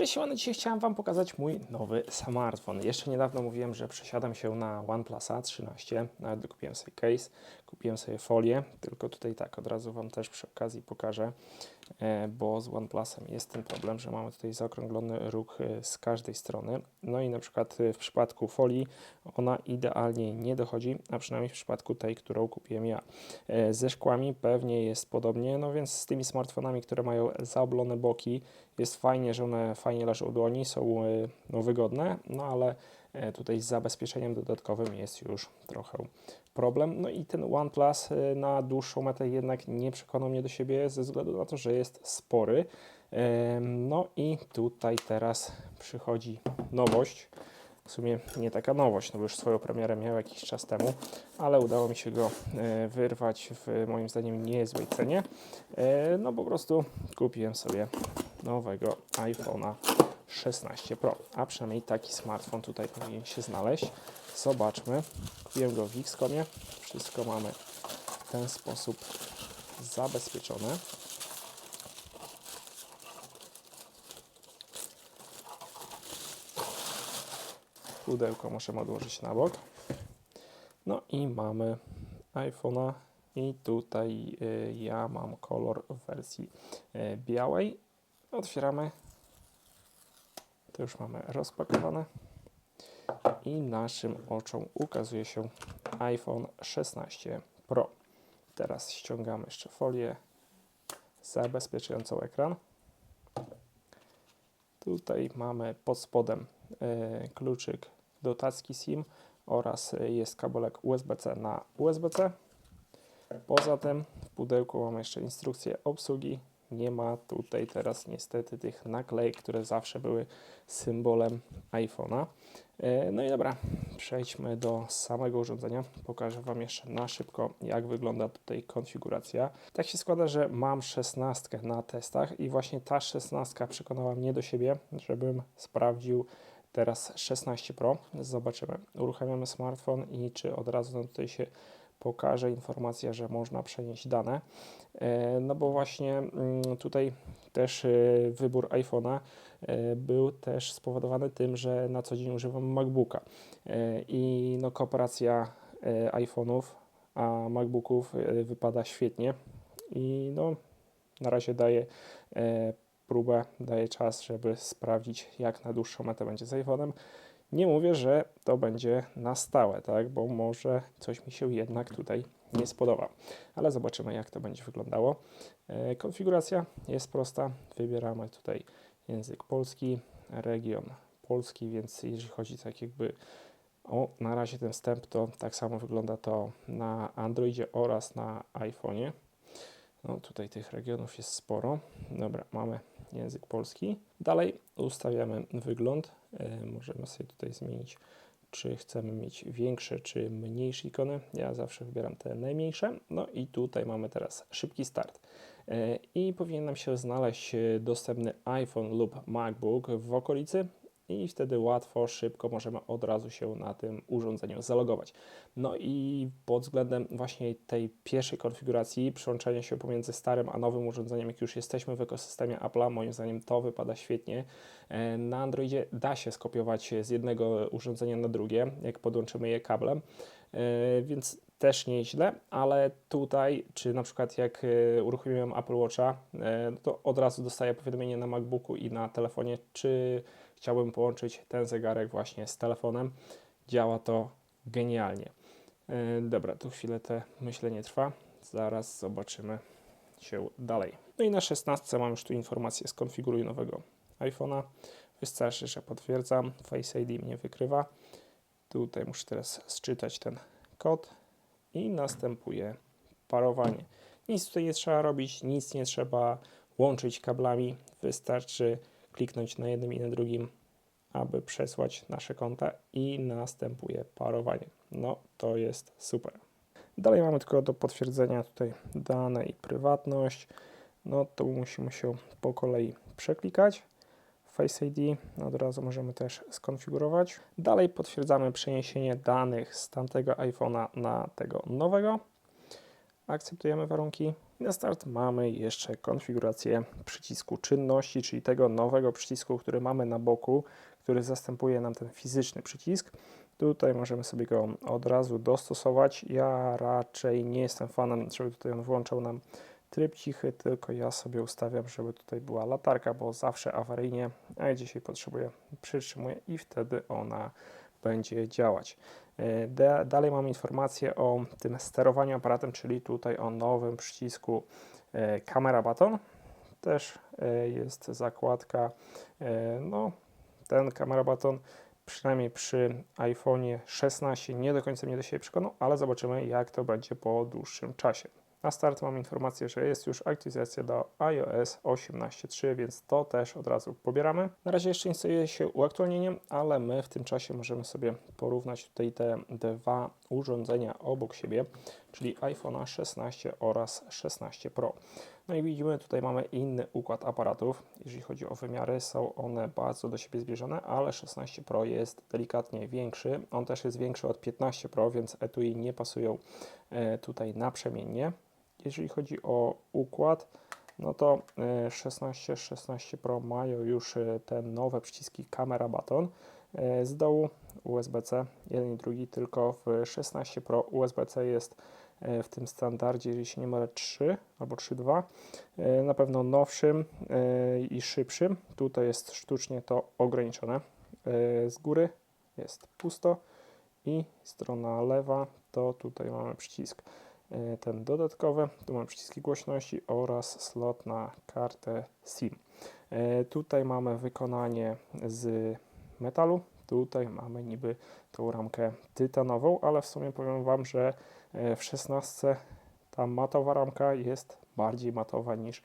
Cześć, siemano, dzisiaj chciałem Wam pokazać mój nowy smartfon. Jeszcze niedawno mówiłem, że przesiadam się na OnePlusa 13, nawet kupiłem sobie case, kupiłem sobie folię, tylko tutaj tak, od razu Wam też przy okazji pokażę, e, bo z OnePlusem jest ten problem, że mamy tutaj zaokrąglony róg e, z każdej strony, no i na przykład e, w przypadku folii ona idealnie nie dochodzi, a przynajmniej w przypadku tej, którą kupiłem ja. Ze szkłami pewnie jest podobnie, no więc z tymi smartfonami, które mają zaoblone boki, jest fajnie, że one fajnie leżą u dłoni, są no, wygodne, no ale tutaj z zabezpieczeniem dodatkowym jest już trochę problem. No i ten OnePlus y, na dłuższą metę jednak nie przekonał mnie do siebie ze względu na to, że jest spory. No i tutaj teraz przychodzi nowość. W sumie nie taka nowość, no bo już swoją premierę miał jakiś czas temu, ale udało mi się go e, wyrwać w moim zdaniem niezłej cenie. E, No po prostu kupiłem sobie nowego iPhone'a 16 Pro, a przynajmniej taki smartfon tutaj powinien się znaleźć. Zobaczmy. Kupiłem go w Xcomie. Wszystko mamy w ten sposób zabezpieczone. Pudełko możemy odłożyć na bok. No i mamy iPhone'a i tutaj y, ja mam kolor w wersji y, białej. Otwieramy. To już mamy rozpakowane. I naszym oczom ukazuje się iPhone 16 Pro. Teraz ściągamy jeszcze folię zabezpieczającą ekran. Tutaj mamy pod spodem e, kluczyk do tacki SIM oraz e, jest kabelek USB-C na USB-C. Poza tym w pudełku mamy jeszcze instrukcję obsługi. Nie ma tutaj teraz niestety tych naklejek, które zawsze były symbolem iPhone'a. E, No i dobra, przejdźmy do samego urządzenia. Pokażę Wam jeszcze na szybko, jak wygląda tutaj konfiguracja. Tak się składa, że mam 16 na testach i właśnie ta 16 przekonała mnie do siebie, żebym sprawdził teraz 16 Pro. Zobaczymy. Uruchamiamy smartfon i czy od razu nam tutaj się pokaże informacja, że można przenieść dane. E, No bo właśnie mm, tutaj też e, wybór iPhone'a e, był też spowodowany tym, że na co dzień używam MacBooka i no kooperacja iPhone'ów a MacBooków wypada świetnie i no na razie daję e, próbę, daję czas, żeby sprawdzić jak na dłuższą metę będzie z iPhone'em. Nie mówię, że to będzie na stałe, tak, bo może coś mi się jednak tutaj nie spodoba, ale zobaczymy jak to będzie wyglądało. E, Konfiguracja jest prosta, wybieramy tutaj język polski, region polski, więc jeżeli chodzi tak jakby o na razie ten wstęp, to tak samo wygląda to na Androidzie oraz na iPhone'ie. No tutaj tych regionów jest sporo. Dobra, mamy język polski. Dalej ustawiamy wygląd. E, możemy sobie tutaj zmienić, czy chcemy mieć większe, czy mniejsze ikony. Ja zawsze wybieram te najmniejsze. No i tutaj mamy teraz szybki start. E, I powinien nam się znaleźć e, dostępny iPhone lub MacBook w okolicy i wtedy łatwo, szybko możemy od razu się na tym urządzeniu zalogować. No i pod względem właśnie tej pierwszej konfiguracji, przyłączenia się pomiędzy starym a nowym urządzeniem, jak już jesteśmy w ekosystemie Apple'a, moim zdaniem to wypada świetnie. E, Na Androidzie da się skopiować z jednego urządzenia na drugie, jak podłączymy je kablem, E, więc też nieźle, ale tutaj, czy na przykład jak e, uruchomiłem Apple Watcha, no to od razu dostaję powiadomienie na MacBooku i na telefonie, czy chciałbym połączyć ten zegarek właśnie z telefonem. Działa to genialnie. E, Dobra, tu chwilę te myślenie trwa. Zaraz zobaczymy się dalej. No i na 16 mam już tu informację skonfiguruj nowego iPhone'a. Wystarczy, że potwierdzam. Face ID mnie wykrywa. Tutaj muszę teraz sczytać ten kod i następuje parowanie. Nic tutaj nie trzeba robić, nic nie trzeba łączyć kablami. Wystarczy kliknąć na jednym i na drugim, aby przesłać nasze konta i następuje parowanie. No to jest super. Dalej mamy tylko do potwierdzenia tutaj dane i prywatność. No to musimy się po kolei przeklikać. Face ID od razu możemy też skonfigurować. Dalej potwierdzamy przeniesienie danych z tamtego iPhone'a na tego nowego. Akceptujemy warunki. I na start mamy jeszcze konfigurację przycisku czynności, czyli tego nowego przycisku, który mamy na boku, który zastępuje nam ten fizyczny przycisk. Tutaj możemy sobie go od razu dostosować. Ja raczej nie jestem fanem, żeby tutaj on włączał nam tryb cichy, tylko ja sobie ustawiam, żeby tutaj była latarka, bo zawsze awaryjnie, a dzisiaj potrzebuję, przytrzymuję i wtedy ona będzie działać. E, da, dalej mamy informację o tym sterowaniu aparatem, czyli tutaj o nowym przycisku e, kamera baton. Też e, jest zakładka, no ten kamera baton przynajmniej przy iPhone 16 nie do końca mnie do siebie przekonał, ale zobaczymy jak to będzie po dłuższym czasie. Na start mam informację, że jest już aktualizacja do iOS 18.3, więc to też od razu pobieramy. Na razie jeszcze instaluje się uaktualnienie, ale my w tym czasie możemy sobie porównać tutaj te dwa urządzenia obok siebie, czyli iPhone 16 oraz 16 Pro. No i widzimy, tutaj mamy inny układ aparatów. Jeżeli chodzi o wymiary, są one bardzo do siebie zbliżone, ale 16 Pro jest delikatnie większy. On też jest większy od 15 Pro, więc etui nie pasują e, tutaj naprzemiennie. Jeżeli chodzi o układ, no to 16, e, 16 Pro mają już e, te nowe przyciski kamera baton. E, z dołu USB-C, jeden i drugi, tylko w 16 Pro USB-C jest w tym standardzie, się nie mylę, 3 albo 3.2, na pewno nowszym i szybszym. Tutaj jest sztucznie to ograniczone. Z góry jest pusto i strona lewa to tutaj mamy przycisk ten dodatkowy. Tu mamy przyciski głośności oraz slot na kartę SIM. E, tutaj mamy wykonanie z metalu. Tutaj mamy niby tą ramkę tytanową, ale w sumie powiem Wam, że e, w 16 ta matowa ramka jest bardziej matowa niż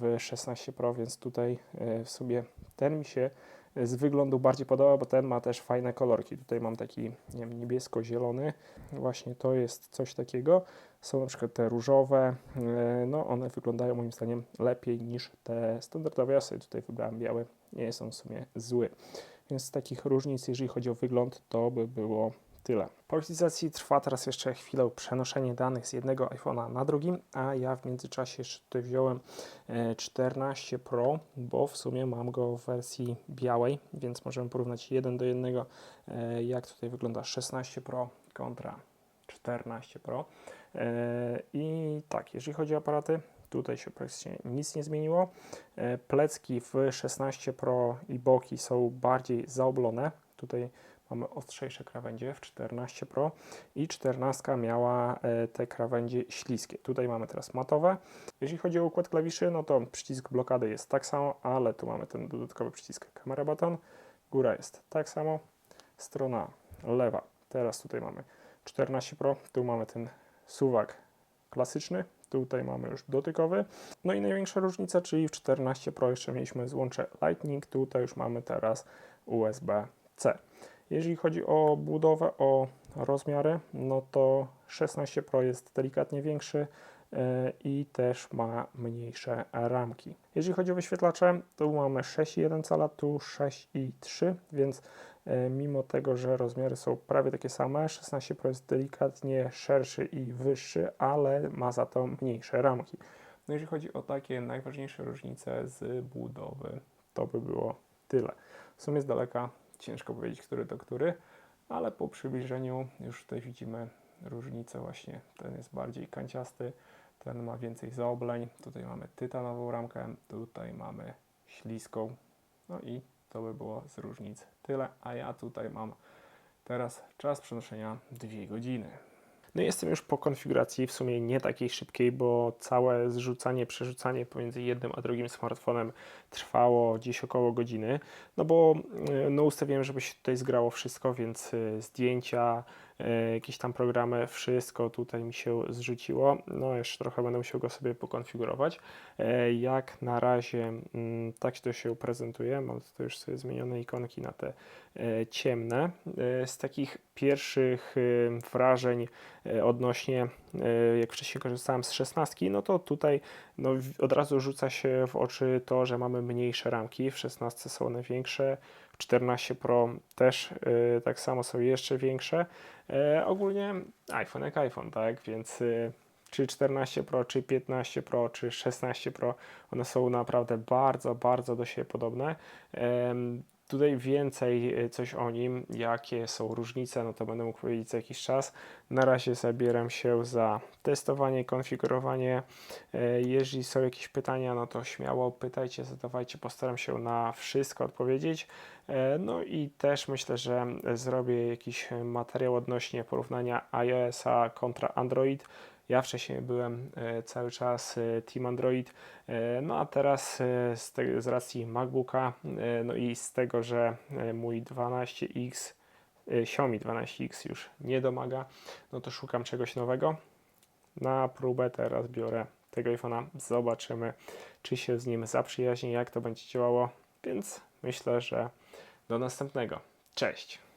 w 16 Pro, więc tutaj w sumie ten mi się z wyglądu bardziej podoba, bo ten ma też fajne kolorki. Tutaj mam taki niebiesko-zielony. Właśnie to jest coś takiego. Są na przykład te różowe. E, no one wyglądają moim zdaniem lepiej niż te standardowe. Ja sobie tutaj wybrałem biały. Nie on w sumie zły. Więc z takich różnic, jeżeli chodzi o wygląd, to by było tyle. Po aktualizacji trwa teraz jeszcze chwilę przenoszenie danych z jednego iPhone'a na drugim, a ja w międzyczasie jeszcze tutaj wziąłem 14 e, Pro, bo w sumie mam go w wersji białej, więc możemy porównać jeden do jednego, e, jak tutaj wygląda 16 Pro kontra 14 Pro. E, I tak, jeżeli chodzi o aparaty, tutaj się praktycznie nic nie zmieniło. Plecki w 16 Pro i boki są bardziej zaoblone. Tutaj mamy ostrzejsze krawędzie w 14 Pro i 14 miała e, te krawędzie śliskie. Tutaj mamy teraz matowe. Jeżeli chodzi o układ klawiszy, no to przycisk blokady jest tak samo, ale tu mamy ten dodatkowy przycisk kamera button. Góra jest tak samo. Strona lewa. Teraz tutaj mamy 14 Pro, tu mamy ten suwak klasyczny, tutaj mamy już dotykowy. No i największa różnica, czyli w 14 Pro jeszcze mieliśmy złącze Lightning, tutaj już mamy teraz USB-C. Jeżeli chodzi o budowę, o rozmiary, no to 16 Pro jest delikatnie większy e, i też ma mniejsze ramki. Jeżeli chodzi o wyświetlacze, tu mamy 6,1 cala, tu 6,3, więc e, mimo tego, że rozmiary są prawie takie same, 16 Pro jest delikatnie szerszy i wyższy, ale ma za to mniejsze ramki. No jeżeli chodzi o takie najważniejsze różnice z budowy, to by było tyle. W sumie z daleka ciężko powiedzieć, który to który, ale po przybliżeniu już tutaj widzimy różnicę właśnie. Ten jest bardziej kanciasty, ten ma więcej zaobleń. Tutaj mamy tytanową ramkę, tutaj mamy śliską. No i to by było z różnic tyle, a ja tutaj mam teraz czas przenoszenia 2 godziny. No jestem już po konfiguracji, w sumie nie takiej szybkiej, bo całe zrzucanie, przerzucanie pomiędzy jednym a drugim smartfonem trwało gdzieś około godziny, no bo e, no ustawiłem, żeby się tutaj zgrało wszystko, więc e, zdjęcia, jakieś tam programy, wszystko tutaj mi się zrzuciło. No jeszcze trochę będę musiał go sobie pokonfigurować. E, jak na razie mm, tak to się prezentuje. Mam tutaj już sobie zmienione ikonki na te e, ciemne. Z takich pierwszych wrażeń odnośnie, jak wcześniej korzystałem z 16, no to tutaj no, od razu rzuca się w oczy to, że mamy mniejsze ramki. W 16 są one większe, 14 Pro też y, tak samo są jeszcze większe. E, ogólnie iPhone jak iPhone, tak? Więc y, czy 14 Pro, czy 15 Pro, czy 16 Pro, one są naprawdę bardzo, bardzo do siebie podobne. Tutaj więcej e, coś o nim, jakie są różnice, no to będę mógł powiedzieć za jakiś czas. Na razie zabieram się za testowanie, konfigurowanie. E, Jeżeli są jakieś pytania, no to śmiało pytajcie, zadawajcie, postaram się na wszystko odpowiedzieć. E, No i też myślę, że zrobię jakiś materiał odnośnie porównania iOS-a kontra Android. Ja wcześniej byłem e, cały czas e, Team Android, e, no a teraz z, te, z racji MacBooka, no i z tego, że mój 12X, e, Xiaomi 12X już nie domaga, no to szukam czegoś nowego. Na próbę teraz biorę tego iPhone'a, zobaczymy, czy się z nim zaprzyjaźnię, jak to będzie działało, więc myślę, że do następnego. Cześć!